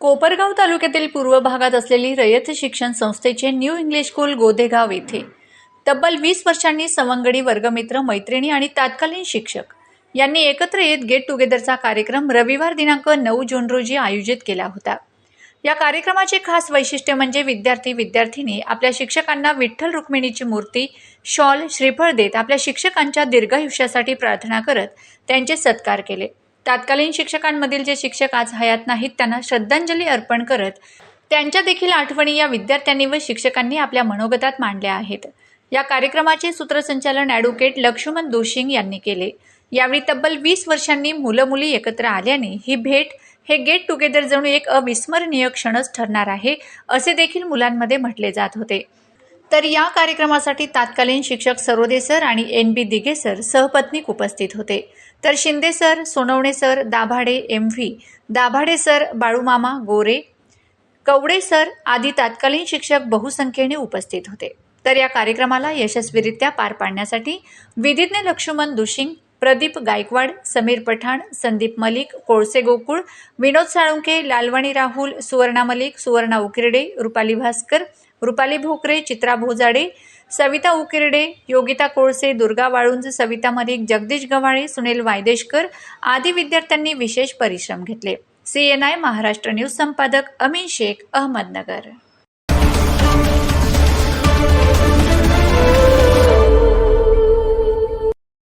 कोपरगाव तालुक्यातील पूर्व भागात असलेली रयत शिक्षण संस्थेचे न्यू इंग्लिश स्कूल गोदेगाव येथे तब्बल वीस वर्षांनी सवंगडी वर्गमित्र मैत्रिणी आणि तात्कालीन शिक्षक यांनी एकत्र येत गेट टुगेदरचा कार्यक्रम रविवार दिनांक नऊ जून रोजी आयोजित केला होता. या कार्यक्रमाचे खास वैशिष्ट्य म्हणजे विद्यार्थी विद्यार्थिनी आपल्या शिक्षकांना विठ्ठल रुक्मिणीची मूर्ती शॉल श्रीफळ देत आपल्या शिक्षकांच्या दीर्घायुष्यासाठी प्रार्थना करत त्यांचे सत्कार केले. तत्कालीन शिक्षकांमधील जे शिक्षक आज हयात नाहीत त्यांना श्रद्धांजली अर्पण करत त्यांच्या देखील आठवणी या विद्यार्थ्यांनी व शिक्षकांनी आपल्या मनोगतात मांडल्या आहेत. या कार्यक्रमाचे सूत्रसंचालन ॲडव्होकेट लक्ष्मण दोशिंग यांनी केले. यावेळी तब्बल वीस वर्षांनी मुलं मुली एकत्र आल्याने ही भेट हे गेट टुगेदर जणू एक अविस्मरणीय क्षणच ठरणार आहे असे देखील मुलांमध्ये म्हटले जात होते. तर या कार्यक्रमासाठी तात्कालीन शिक्षक सरोदे सर आणि एन बी दिघे सर सहपत्नीक उपस्थित होते. तर Shinde sir Sonawane sir Dabhade M V Dabhade sir Balumama Gore Kawade sir आदी तात्कालीन शिक्षक बहुसंख्येने उपस्थित होते. तर या कार्यक्रमाला यशस्वीरित्या पार पाडण्यासाठी विधिज्ञ लक्ष्मण दुशिंग प्रदीप गायकवाड समीर पठाण संदीप मलिक कोळसे गोकुळ विनोद साळुंके लालवाणी राहुल सुवर्णा मलिक सुवर्णा उकिरडे रुपाली भास्कर रुपाली भोकरे चित्रा भोजाडे सविता उकिरडे योगिता कोळसे दुर्गा वाळुंज सविता मलिक जगदीश गव्हाळे सुनील वायदेशकर आदी विद्यार्थ्यांनी विशेष परिश्रम घेतले. सीएनआय महाराष्ट्र न्यूज संपादक अमीन शेख अहमदनगर.